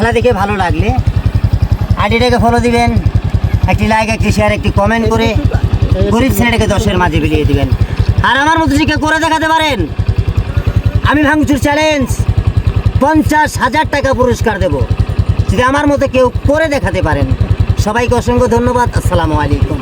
খেলা দেখে ভালো লাগলে আইডিটাকে ফলো দিবেন, একটি লাইক একটি শেয়ার একটি কমেন্ট করে গরিব ছেলেটাকে দশের মাঝে বিলিয়ে দিবেন। আর আমার মতো যদি কেউ করে দেখাতে পারেন, আমি ভাঙচুর চ্যালেঞ্জ পঞ্চাশ হাজার টাকা পুরস্কার দেব। যদি আমার মতো কেউ করে দেখাতে পারেন, সবাইকে অসংখ্য ধন্যবাদ, আসসালামু আলাইকুম।